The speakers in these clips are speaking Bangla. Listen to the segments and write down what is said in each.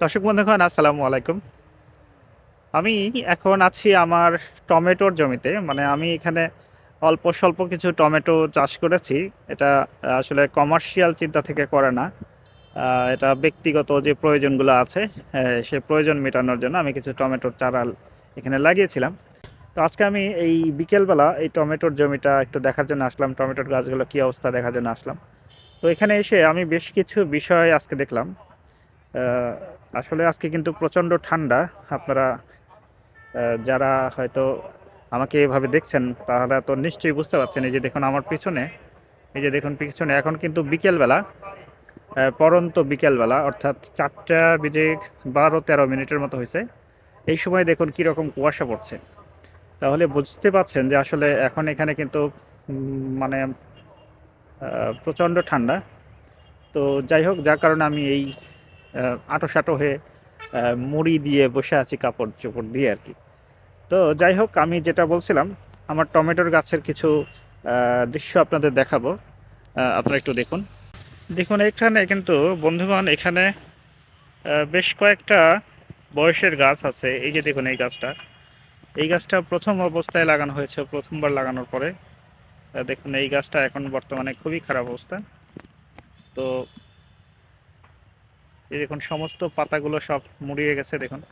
দর্শক বন্ধুগণ, আসসালামু আলাইকুম। আমি এখন আছি আমার টমেটোর জমিতে মানে আমি এখানে অল্প স্বল্প কিছু টমেটো চাষ করেছি। এটা আসলে কমার্শিয়াল চিন্তা থেকে করে না। এটা ব্যক্তিগত যে প্রয়োজনগুলো আছে সে প্রয়োজন মেটানোর জন্য আমি কিছু টমেটোর চারা এখানে লাগিয়েছিলাম। তো আজকে আমি এই বিকেলবেলা এই টমেটোর জমিটা একটু দেখার জন্য আসলাম, টমেটোর গাছগুলো কী অবস্থা দেখার জন্য আসলাম। তো এখানে এসে আমি বেশ কিছু বিষয় আজকে দেখলাম। আসলে আজকে কিন্তু প্রচণ্ড ঠান্ডা। আপনারা যারা হয়তো আমাকে এভাবে দেখছেন, তারা তো নিশ্চয়ই বুঝতে পারছেন। এই যে দেখুন আমার পিছনে, এই যে দেখুন পিছনে, এখন কিন্তু বিকেলবেলা পরন্ত বিকেলবেলা, অর্থাৎ চারটা বেজে বারো তেরো মিনিটের মতো হয়েছে। এই সময় দেখুন কীরকম কুয়াশা পড়ছে। তাহলে বুঝতে পারছেন যে আসলে এখন এখানে কিন্তু মানে প্রচণ্ড ঠান্ডা। তো যাই হোক, যার কারণে আমি এই আটো সাটো হয়ে মুড়ি দিয়ে বসে আছি কাপড় চোপড় দিয়ে আর কি। তো যাই হোক, আমি যেটা বলছিলাম, আমার টমেটোর গাছের কিছু দৃশ্য আপনাদের দেখাবো। আপনারা একটু দেখুন। দেখুন, এখানে কিন্তু, বন্ধুগণ, এখানে বেশ কয়েকটা বয়সের গাছ আছে। এই যে দেখুন, এই গাছটা। এই গাছটা প্রথম অবস্থায় লাগানো হয়েছে, প্রথমবার লাগানোর পরে। দেখুন, এই গাছটা এখন বর্তমানে খুবই খারাপ অবস্থা। তো এই দেখুন, সমস্ত পাতাগুলো সব মুড়িয়ে গেছে, দেখুন।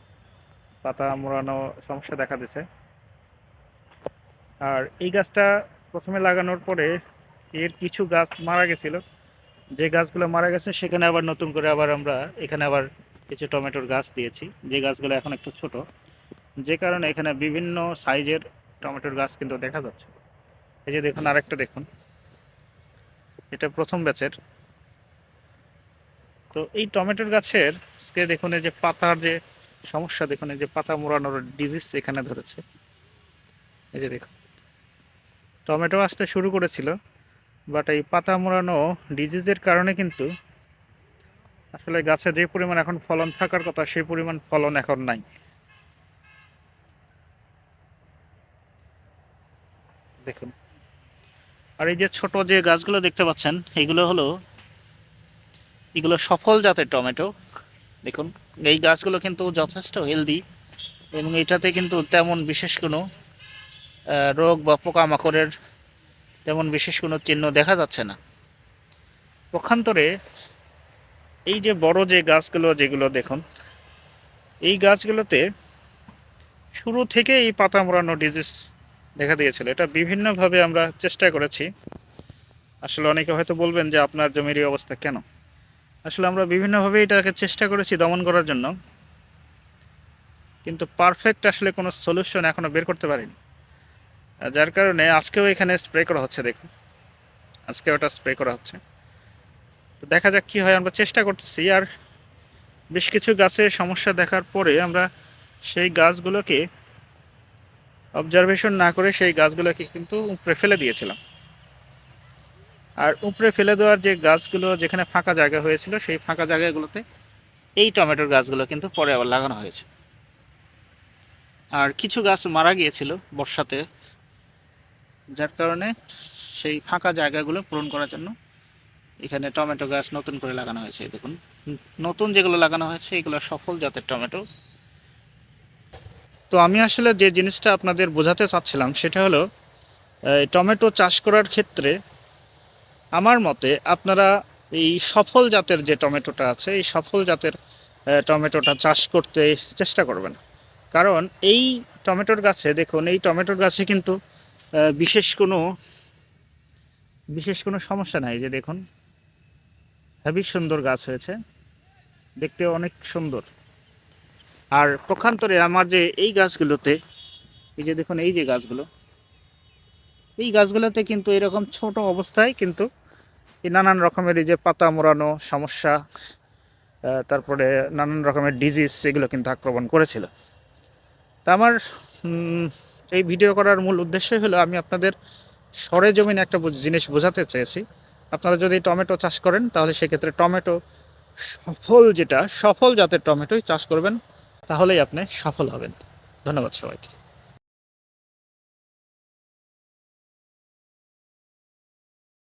পাতা মোড়ানো সমস্যা দেখা দিছে। আর এই গাছটা প্রথমে লাগানোর পরে এর কিছু গাছ মারা গেছিল। যে গাছগুলো মারা গেছে, সেখানে আবার নতুন করে আবার আমরা এখানে আবার কিছু টমেটোর গাছ দিয়েছি। যে গাছগুলো এখন একটু ছোট, যে কারণে এখানে বিভিন্ন সাইজের টমেটোর গাছ কিন্তু দেখা যাচ্ছে। এই যে দেখুন, আরেকটা দেখুন। এটা প্রথম ব্যাচের। তো এই টমেটোর গাছের আজকে দেখুন, এই যে পাতার যে সমস্যা, দেখুন, এই যে পাতা মোড়ানোর ডিজিজ এখানে ধরেছে। এই যে দেখুন, টমেটো আসতে শুরু করেছিল বাট এই পাতা মোড়ানো ডিজিজের কারণে কিন্তু আসলে গাছে যে পরিমাণ এখন ফলন থাকার কথা, সেই পরিমাণ ফলন এখন নাই। দেখুন, আর এই যে ছোট যে গাছগুলো দেখতে পাচ্ছেন, এগুলো হলো এগুলো সফল জাতের টমেটো। দেখুন, এই গাছগুলো কিন্তু যথেষ্ট হেলদি এবং এটাতে কিন্তু তেমন বিশেষ কোনো রোগ বা পোকামাকড়ের তেমন বিশেষ কোনো চিহ্ন দেখা যাচ্ছে না। পক্ষান্তরে এই যে বড় যে গাছগুলো যেগুলো দেখুন, এই গাছগুলোতে শুরু থেকে এই পাতা মোড়ানো ডিজিজ দেখা দিয়েছিল। এটা বিভিন্নভাবে আমরা চেষ্টা করেছি। আসলে অনেকে হয়তো বলবেন যে আপনার জমির অবস্থা কেন? আসলে আমরা বিভিন্নভাবে এটাকে চেষ্টা করেছি দমন করার জন্য। কিন্তু পারফেক্ট আসলে কোনো সলিউশন এখনও বের করতে পারিনি। যার কারণে আজকেও এখানে স্প্রে করা হচ্ছে, দেখুন। আজকে ওটা স্প্রে করা হচ্ছে। তো দেখা যাক কী হয়, আমরা চেষ্টা করতেছি। আর বেশ কিছু গাছের সমস্যা দেখার পরে আমরা সেই গাছগুলোকে অবজারভেশন না করে সেই গাছগুলোকে কিন্তু উপড়ে ফেলে দিয়েছিলাম। আর উপরে ফেলে দেওয়ার যে গাছগুলো যেখানে ফাঁকা জায়গা হয়েছিল, সেই ফাঁকা জায়গাগুলোতে এই টমেটোর গাছগুলো কিন্তু পরে আবার লাগানো হয়েছে। আর কিছু গাছ মারা গিয়েছিল বর্ষাতে, যার কারণে সেই ফাঁকা জায়গাগুলো পূরণ করার জন্য এখানে টমেটো গাছ নতুন করে লাগানো হয়েছে। দেখুন, নতুন যেগুলো লাগানো হয়েছে, এগুলো সফল জাতের টমেটো। তো আমি আসলে যে জিনিসটা আপনাদের বোঝাতে চাচ্ছিলাম, সেটা হলো টমেটো চাষ করার ক্ষেত্রে আমার মতে আপনারা এই সফল জাতের যে টমেটোটা আছে, এই সফল জাতের টমেটোটা চাষ করতে চেষ্টা করবেন। কারণ এই টমেটোর গাছে দেখুন, এই টমেটোর গাছে কিন্তু বিশেষ কোনো বিশেষ কোনো সমস্যা নাই যে দেখুন হেবি সুন্দর গাছ হয়েছে দেখতে অনেক সুন্দর। আর পক্ষান্তরে আমার যে এই গাছগুলোতে, এই যে দেখুন, এই যে গাছগুলো, এই গাছগুলোতে কিন্তু এরকম ছোট অবস্থায় কিন্তু নানান রকমের এই যে পাতা মোড়ানো সমস্যা তারপরে নানান রকমের ডিজিজ এগুলো কিন্তু আক্রমণ করেছিল। তা আমার এই ভিডিও করার মূল উদ্দেশ্যই হলো আমি আপনাদের সরে সরেজমিনে একটা জিনিস বোঝাতে চেয়েছি। আপনারা যদি টমেটো চাষ করেন, তাহলে সেক্ষেত্রে টমেটো সফল যেটা, সফল জাতের টমেটোই চাষ করবেন, তাহলেই আপনি সফল হবেন। ধন্যবাদ সবাইকে।